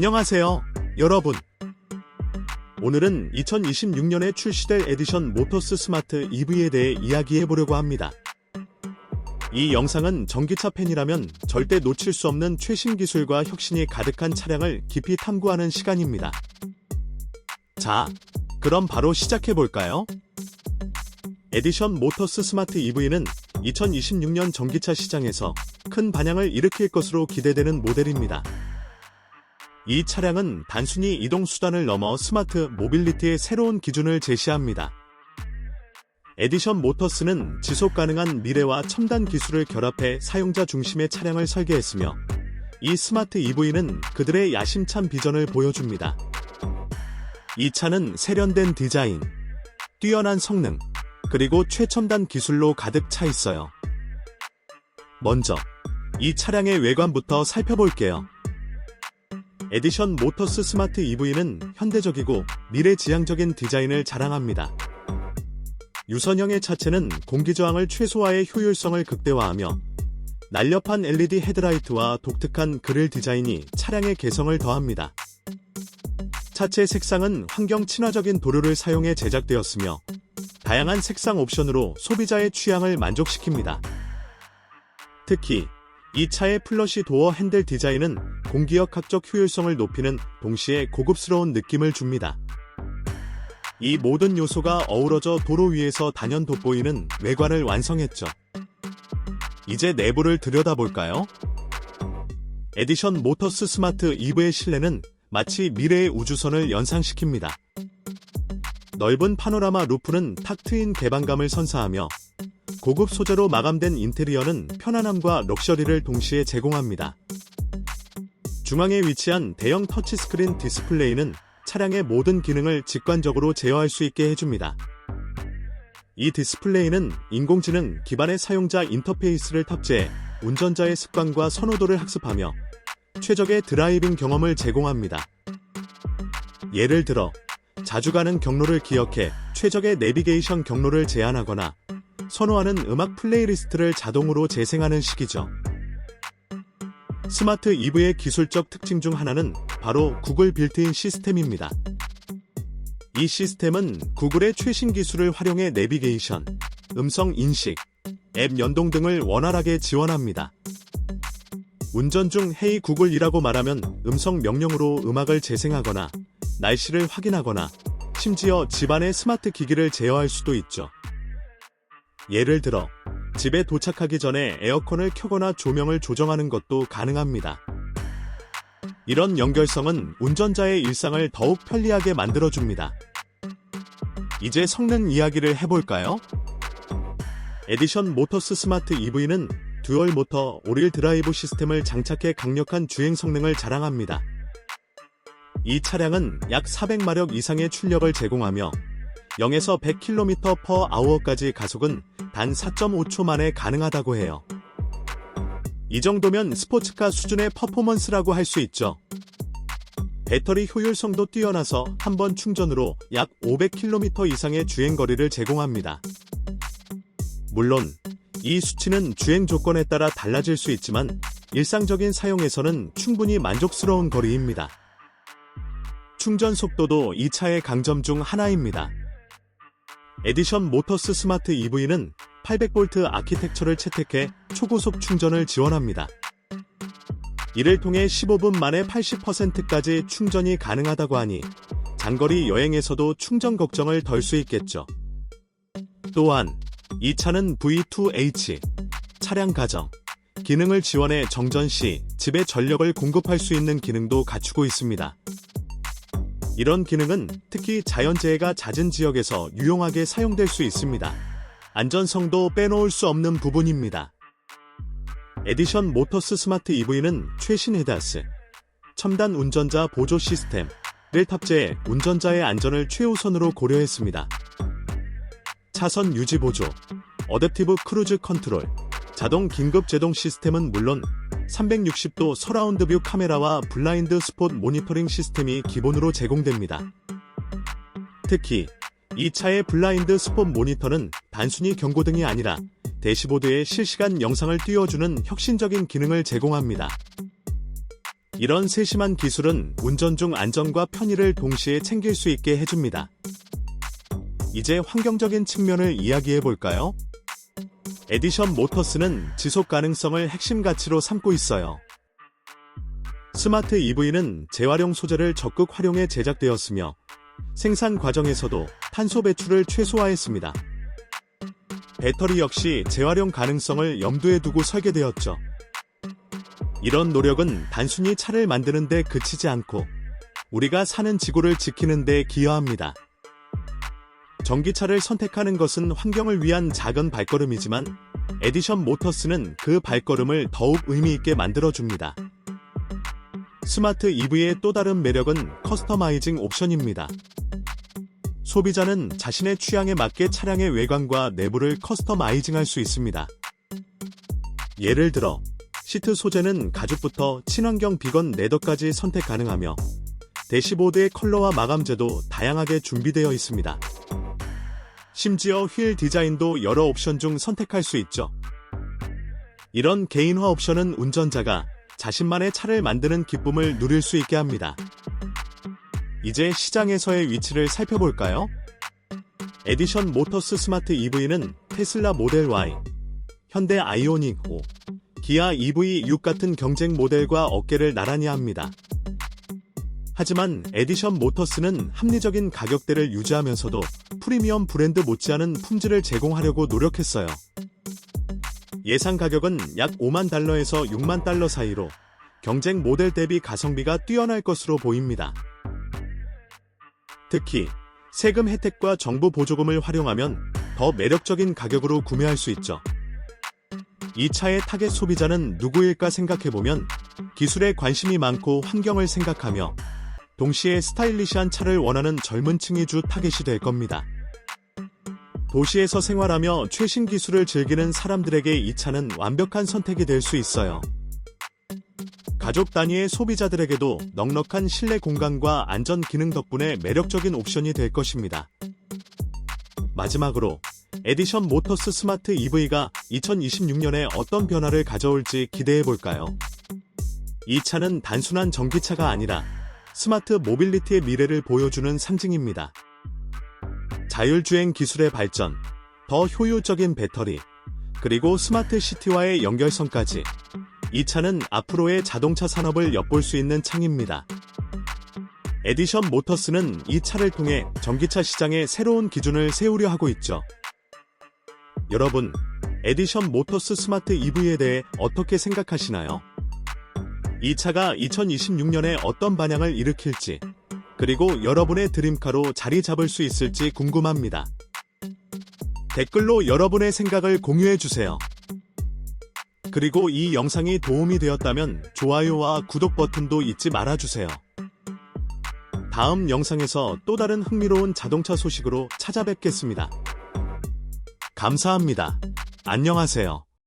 안녕하세요, 여러분. 오늘은 2026년에 출시될 에디션 모터스 스마트 EV에 대해 이야기해 보려고 합니다. 이 영상은 전기차 팬이라면 절대 놓칠 수 없는 최신 기술과 혁신이 가득한 차량을 깊이 탐구하는 시간입니다. 자, 그럼 바로 시작해 볼까요? 에디션 모터스 스마트 EV는 2026년 전기차 시장에서 큰 반향을 일으킬 것으로 기대되는 모델입니다. 이 차량은 단순히 이동 수단을 넘어 스마트 모빌리티의 새로운 기준을 제시합니다. 에디션 모터스는 지속 가능한 미래와 첨단 기술을 결합해 사용자 중심의 차량을 설계했으며 이 스마트 EV는 그들의 야심찬 비전을 보여줍니다. 이 차는 세련된 디자인, 뛰어난 성능, 그리고 최첨단 기술로 가득 차 있어요. 먼저 이 차량의 외관부터 살펴볼게요. 에디션 모터스 스마트 EV는 현대적이고 미래지향적인 디자인을 자랑합니다. 유선형의 차체는 공기저항을 최소화해 효율성을 극대화하며 날렵한 LED 헤드라이트와 독특한 그릴 디자인이 차량의 개성을 더합니다. 차체 색상은 환경 친화적인 도료를 사용해 제작되었으며 다양한 색상 옵션으로 소비자의 취향을 만족시킵니다. 특히 이 차의 플러시 도어 핸들 디자인은 공기역학적 효율성을 높이는 동시에 고급스러운 느낌을 줍니다. 이 모든 요소가 어우러져 도로 위에서 단연 돋보이는 외관을 완성했죠. 이제 내부를 들여다볼까요? 에디션 모터스 스마트 EV의 실내는 마치 미래의 우주선을 연상시킵니다. 넓은 파노라마 루프는 탁 트인 개방감을 선사하며 고급 소재로 마감된 인테리어는 편안함과 럭셔리를 동시에 제공합니다. 중앙에 위치한 대형 터치스크린 디스플레이는 차량의 모든 기능을 직관적으로 제어할 수 있게 해줍니다. 이 디스플레이는 인공지능 기반의 사용자 인터페이스를 탑재해 운전자의 습관과 선호도를 학습하며 최적의 드라이빙 경험을 제공합니다. 예를 들어 자주 가는 경로를 기억해 최적의 내비게이션 경로를 제안하거나 선호하는 음악 플레이리스트를 자동으로 재생하는 식이죠. 스마트 EV의 기술적 특징 중 하나는 바로 구글 빌트인 시스템입니다. 이 시스템은 구글의 최신 기술을 활용해 내비게이션, 음성 인식, 앱 연동 등을 원활하게 지원합니다. 운전 중 헤이 구글이라고 말하면 음성 명령으로 음악을 재생하거나 날씨를 확인하거나 심지어 집안의 스마트 기기를 제어할 수도 있죠. 예를 들어 집에 도착하기 전에 에어컨을 켜거나 조명을 조정하는 것도 가능합니다. 이런 연결성은 운전자의 일상을 더욱 편리하게 만들어줍니다. 이제 성능 이야기를 해볼까요? 에디션 모터스 스마트 EV는 듀얼 모터 오릴 드라이브 시스템을 장착해 강력한 주행 성능을 자랑합니다. 이 차량은 약 400마력 이상의 출력을 제공하며 0에서 100km/h까지 가속은 단 4.5초 만에 가능하다고 해요. 이 정도면 스포츠카 수준의 퍼포먼스라고 할 수 있죠. 배터리 효율성도 뛰어나서 한 번 충전으로 약 500km 이상의 주행거리를 제공합니다. 물론 이 수치는 주행 조건에 따라 달라질 수 있지만 일상적인 사용에서는 충분히 만족스러운 거리입니다. 충전 속도도 이 차의 강점 중 하나입니다. 에디션 모터스 스마트 EV는 800V 아키텍처를 채택해 초고속 충전을 지원합니다. 이를 통해 15분 만에 80%까지 충전이 가능하다고 하니 장거리 여행에서도 충전 걱정을 덜 수 있겠죠. 또한 이 차는 V2H 차량 가정 기능을 지원해 정전 시 집에 전력을 공급할 수 있는 기능도 갖추고 있습니다. 이런 기능은 특히 자연재해가 잦은 지역에서 유용하게 사용될 수 있습니다. 안전성도 빼놓을 수 없는 부분입니다. 에디션 모터스 스마트 EV는 최신 헤다스, 첨단 운전자 보조 시스템을 탑재해 운전자의 안전을 최우선으로 고려했습니다. 차선 유지 보조, 어댑티브 크루즈 컨트롤, 자동 긴급 제동 시스템은 물론 360도 서라운드 뷰 카메라와 블라인드 스폿 모니터링 시스템이 기본으로 제공됩니다. 특히 이 차의 블라인드 스폿 모니터는 단순히 경고등이 아니라 대시보드에 실시간 영상을 띄워주는 혁신적인 기능을 제공합니다. 이런 세심한 기술은 운전 중 안전과 편의를 동시에 챙길 수 있게 해줍니다. 이제 환경적인 측면을 이야기해 볼까요? 에디션 모터스는 지속 가능성을 핵심 가치로 삼고 있어요. 스마트 EV는 재활용 소재를 적극 활용해 제작되었으며 생산 과정에서도 탄소 배출을 최소화했습니다. 배터리 역시 재활용 가능성을 염두에 두고 설계되었죠. 이런 노력은 단순히 차를 만드는 데 그치지 않고 우리가 사는 지구를 지키는 데 기여합니다. 전기차를 선택하는 것은 환경을 위한 작은 발걸음이지만 에디션 모터스는 그 발걸음을 더욱 의미 있게 만들어줍니다. 스마트 EV의 또 다른 매력은 커스터마이징 옵션입니다. 소비자는 자신의 취향에 맞게 차량의 외관과 내부를 커스터마이징할 수 있습니다. 예를 들어 시트 소재는 가죽부터 친환경 비건 레더까지 선택 가능하며 대시보드의 컬러와 마감재도 다양하게 준비되어 있습니다. 심지어 휠 디자인도 여러 옵션 중 선택할 수 있죠. 이런 개인화 옵션은 운전자가 자신만의 차를 만드는 기쁨을 누릴 수 있게 합니다. 이제 시장에서의 위치를 살펴볼까요? 에디션 모터스 스마트 EV는 테슬라 모델 Y, 현대 아이오닉 5, 기아 EV6 같은 경쟁 모델과 어깨를 나란히 합니다. 하지만 에디션 모터스는 합리적인 가격대를 유지하면서도 프리미엄 브랜드 못지않은 품질을 제공하려고 노력했어요. 예상 가격은 약 5만 달러에서 6만 달러 사이로 경쟁 모델 대비 가성비가 뛰어날 것으로 보입니다. 특히 세금 혜택과 정부 보조금을 활용하면 더 매력적인 가격으로 구매할 수 있죠. 이 차의 타겟 소비자는 누구일까 생각해보면 기술에 관심이 많고 환경을 생각하며 동시에 스타일리시한 차를 원하는 젊은 층이 주 타겟이 될 겁니다. 도시에서 생활하며 최신 기술을 즐기는 사람들에게 이 차는 완벽한 선택이 될 수 있어요. 가족 단위의 소비자들에게도 넉넉한 실내 공간과 안전 기능 덕분에 매력적인 옵션이 될 것입니다. 마지막으로 에디션 모터스 스마트 EV가 2026년에 어떤 변화를 가져올지 기대해 볼까요? 이 차는 단순한 전기차가 아니라 스마트 모빌리티의 미래를 보여주는 상징입니다. 자율주행 기술의 발전, 더 효율적인 배터리, 그리고 스마트 시티와의 연결성까지 이 차는 앞으로의 자동차 산업을 엿볼 수 있는 창입니다. 에디션 모터스는 이 차를 통해 전기차 시장에 새로운 기준을 세우려 하고 있죠. 여러분, 에디션 모터스 스마트 EV에 대해 어떻게 생각하시나요? 이 차가 2026년에 어떤 반향을 일으킬지, 그리고 여러분의 드림카로 자리 잡을 수 있을지 궁금합니다. 댓글로 여러분의 생각을 공유해 주세요. 그리고 이 영상이 도움이 되었다면 좋아요와 구독 버튼도 잊지 말아주세요. 다음 영상에서 또 다른 흥미로운 자동차 소식으로 찾아뵙겠습니다. 감사합니다. 안녕하세요.